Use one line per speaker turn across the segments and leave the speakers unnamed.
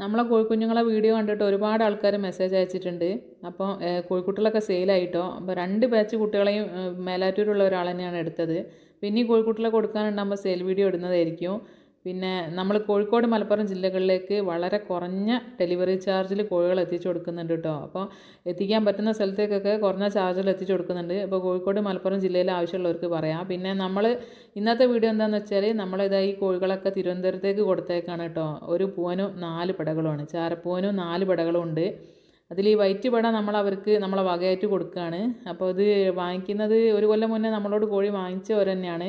നമ്മളെ കോഴിക്കുഞ്ഞുങ്ങളെ വീഡിയോ കണ്ടിട്ട് ഒരുപാട് ആൾക്കാർ മെസ്സേജ് അയച്ചിട്ടുണ്ട്. അപ്പോൾ കോഴിക്കുട്ടികളൊക്കെ സെയിലായിട്ടോ അപ്പോൾ രണ്ട് ബാച്ച് കുട്ടികളെയും മേലാറ്റൂരുള്ള ഒരാൾ തന്നെയാണ് എടുത്തത്. പിന്നെ ഈ കോഴിക്കുട്ടികളെ കൊടുക്കാനുണ്ടാകുമ്പോൾ സെയിൽ വീഡിയോ ഇടുന്നതായിരിക്കും. പിന്നെ നമ്മൾ കോഴിക്കോട് മലപ്പുറം ജില്ലകളിലേക്ക് വളരെ കുറഞ്ഞ ഡെലിവറി ചാർജിൽ കോഴികൾ എത്തിച്ചു കൊടുക്കുന്നുണ്ട് കേട്ടോ. അപ്പോൾ എത്തിക്കാൻ പറ്റുന്ന സ്ഥലത്തേക്കൊക്കെ കുറഞ്ഞ ചാർജിൽ എത്തിച്ചു കൊടുക്കുന്നുണ്ട്. അപ്പോൾ കോഴിക്കോട് മലപ്പുറം ജില്ലയിൽ ആവശ്യമുള്ളവർക്ക് പറയാം. പിന്നെ നമ്മൾ ഇന്നത്തെ വീഡിയോ എന്താണെന്ന് വെച്ചാൽ നമ്മളിതാ ഈ കോഴികളൊക്കെ തിരുവനന്തപുരത്തേക്ക് കൊടുത്തേക്കാണ് കേട്ടോ. ഒരു പൂവനും നാല് പടകളുമാണ്. ചാരപ്പൂവനും നാല് പടകളും ഉണ്ട് അതിൽ ഈ വൈറ്റ് പട നമ്മൾ അവർക്ക് നമ്മളെ വകയായിട്ട് കൊടുക്കുകയാണ്. അപ്പോൾ ഇത് വാങ്ങിക്കുന്നത് ഒരു കൊല്ലം മുന്നേ നമ്മളോട് കോഴി വാങ്ങിച്ചവർ തന്നെയാണ്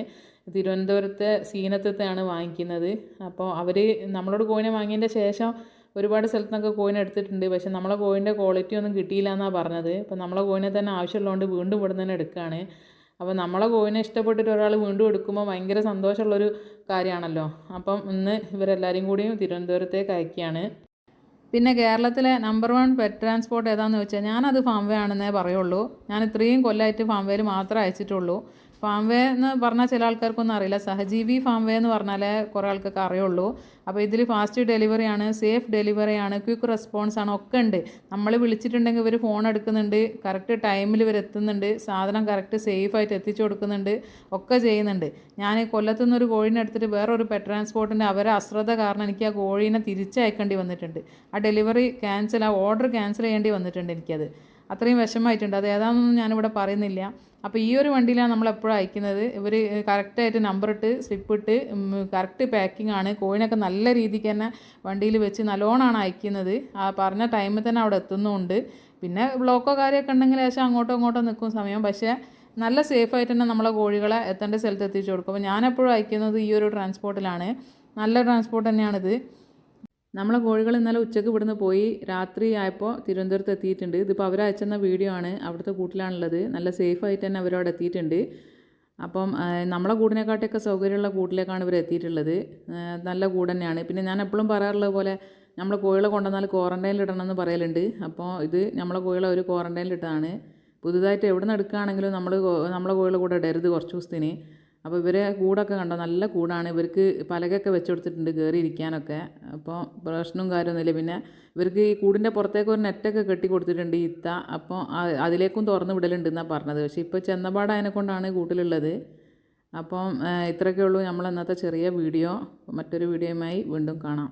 തിരുവനന്തപുരത്തെ സീനത്തത്തെയാണ് വാങ്ങിക്കുന്നത്. അപ്പോൾ അവർ നമ്മളോട് കോഴിനെ വാങ്ങിയതിന്റെ ശേഷം ഒരുപാട് സ്ഥലത്തുനിന്നൊക്കെ കോഴിനെ എടുത്തിട്ടുണ്ട്. പക്ഷേ നമ്മളെ കോഴിന്റെ ക്വാളിറ്റി ഒന്നും കിട്ടിയില്ല എന്നാണ് പറഞ്ഞത്. അപ്പോൾ നമ്മളെ കോയിനെ തന്നെ ആവശ്യമുള്ളതുകൊണ്ട് വീണ്ടും ഇവിടെ തന്നെ എടുക്കുകയാണ്. അപ്പോൾ നമ്മളെ കോയിനെ ഇഷ്ടപ്പെട്ടിട്ട് ഒരാൾ വീണ്ടും എടുക്കുമ്പോൾ ഭയങ്കര സന്തോഷമുള്ളൊരു കാര്യമാണല്ലോ. അപ്പം ഇന്ന് ഇവരെല്ലാവരും കൂടിയും തിരുവനന്തപുരത്തേക്ക് അയക്കുകയാണ്. പിന്നെ കേരളത്തിലെ നമ്പർ വൺ പെറ്റ് ട്രാൻസ്പോർട്ട് ഏതാണെന്ന് വെച്ചാൽ ഞാനത് ഫാംവേ ആണെന്നേ പറയുള്ളൂ. ഞാൻ ഇത്രയും കൊല്ലമായിട്ട് ഫാംവേയിൽ മാത്രമേ അയച്ചിട്ടുള്ളൂ. ഫാം വേ എന്ന് പറഞ്ഞാൽ ചില ആൾക്കാർക്കൊന്നും അറിയില്ല. സഹജീവി ഫാം വേ എന്ന് പറഞ്ഞാലേ കുറേ ആൾക്കൊക്കെ അറിയുള്ളൂ. അപ്പോൾ ഇതിൽ ഫാസ്റ്റ് ഡെലിവറി ആണ് സേഫ് ഡെലിവറി ആണ് ക്വിക്ക് റെസ്പോൺസ് ആണ് ഒക്കെ ഉണ്ട്. നമ്മൾ വിളിച്ചിട്ടുണ്ടെങ്കിൽ ഇവർ ഫോൺ എടുക്കുന്നുണ്ട് കറക്റ്റ് ടൈമിൽ ഇവർ എത്തുന്നുണ്ട് സാധനം കറക്റ്റ് സേഫായിട്ട് എത്തിച്ചു കൊടുക്കുന്നുണ്ട് ഒക്കെ ചെയ്യുന്നുണ്ട്. ഞാൻ കൊല്ലത്തുനിന്ന് ഒരു കോഴീനെ എടുത്തിട്ട് വേറൊരു പെറ്റ് ട്രാൻസ്പോർട്ടിന്റെ അവരെ അശ്രദ്ധ കാരണം എനിക്ക് ആ കോഴീനെ തിരിച്ചയക്കേണ്ടി വന്നിട്ടുണ്ട്. ആ ഡെലിവറി ക്യാൻസൽ ആ ഓർഡർ ക്യാൻസൽ ചെയ്യേണ്ടി വന്നിട്ടുണ്ട് എനിക്കത്. അത്രയും വിഷമമായിട്ടുണ്ട്. അത് ഏതാണെന്നൊന്നും ഞാനിവിടെ പറയുന്നില്ല. അപ്പോൾ ഈ ഒരു വണ്ടിയിലാണ് നമ്മൾ എപ്പോഴും അയക്കുന്നത്. ഇവർ കറക്റ്റായിട്ട് നമ്പർ ഇട്ട് സ്ലിപ്പ് ഇട്ട് കറക്റ്റ് പാക്കിംഗ് ആണ്. കോഴിനൊക്കെ നല്ല രീതിക്ക് തന്നെ വണ്ടിയിൽ വെച്ച് നല്ലോണമാണ് അയക്കുന്നത്. ആ പറഞ്ഞ ടൈമിൽ തന്നെ അവിടെ എത്തുന്നുമുണ്ട് പിന്നെ ബ്ലോക്കോ കാര്യമൊക്കെ ഉണ്ടെങ്കിൽ ശേഷം അങ്ങോട്ടോ ഇങ്ങോട്ടോ നിൽക്കും സമയം. പക്ഷേ നല്ല സേഫായിട്ട് തന്നെ നമ്മളെ കോഴികളെ എത്തേണ്ട സ്ഥലത്ത് എത്തിച്ചു കൊടുക്കും. അപ്പോൾ ഞാനെപ്പോഴും അയക്കുന്നത് ഈ ഒരു ട്രാൻസ്പോർട്ടിലാണ് നല്ല ട്രാൻസ്പോർട്ട് തന്നെയാണിത്. നമ്മളെ കോഴികൾ ഇന്നലെ ഉച്ചയ്ക്ക് ഇവിടുന്ന് പോയി രാത്രി ആയപ്പോൾ തിരുവനന്തപുരത്ത് എത്തിയിട്ടുണ്ട്. ഇതിപ്പോൾ അവർ അയച്ചെന്ന വീഡിയോ ആണ്. അവിടുത്തെ കൂട്ടിലാണുള്ളത്. നല്ല സേഫ് ആയിട്ട് തന്നെ അവരവിടെ എത്തിയിട്ടുണ്ട്. അപ്പം നമ്മളെ കൂടിനെക്കാട്ടിയൊക്കെ സൗകര്യമുള്ള കൂട്ടിലേക്കാണ് ഇവർ എത്തിയിട്ടുള്ളത്. നല്ല കൂട് തന്നെയാണ്. പിന്നെ ഞാൻ എപ്പോഴും പറയാറുള്ളത് പോലെ നമ്മൾ കോഴികളെ കൊണ്ടുവന്നാൽ ക്വാറന്റൈനിൽ ഇടണം എന്ന് പറയലുണ്ട്. അപ്പോൾ ഇത് നമ്മളെ കോഴികളെ ഒരു ക്വാറന്റൈനിൽ ഇട്ടതാണ്. പുതുതായിട്ട് എവിടെ നിന്ന് എടുക്കുകയാണെങ്കിലും നമ്മൾ നമ്മളെ കോഴികളെ കൂടെ ഇടരുത് കുറച്ച് ദിവസത്തിന്. അപ്പോൾ ഇവരെ കൂടൊക്കെ കണ്ടോ? നല്ല കൂടാണ്. ഇവർക്ക് പലകൊക്കെ വെച്ച് കൊടുത്തിട്ടുണ്ട് കയറിയിരിക്കാനൊക്കെ അപ്പോൾ പ്രശ്നവും കാര്യമൊന്നുമില്ല. പിന്നെ ഇവർക്ക് ഈ കൂടിന്റെ പുറത്തേക്ക് ഒരു നെറ്റൊക്കെ കെട്ടി കൊടുത്തിട്ടുണ്ട് ഈ ഇത്ത. അപ്പോൾ അതിലേക്കും തുറന്ന് വിടലുണ്ടെന്നാണ് പറഞ്ഞത്. പക്ഷേ ഇപ്പോൾ ചെന്നപാട് കൊണ്ടാണ് കൂട്ടിലുള്ളത്. അപ്പം ഇത്രയൊക്കെ ഉള്ളൂ നമ്മൾ ഇന്നത്തെ ചെറിയ വീഡിയോ. മറ്റൊരു വീഡിയോയുമായി വീണ്ടും കാണാം.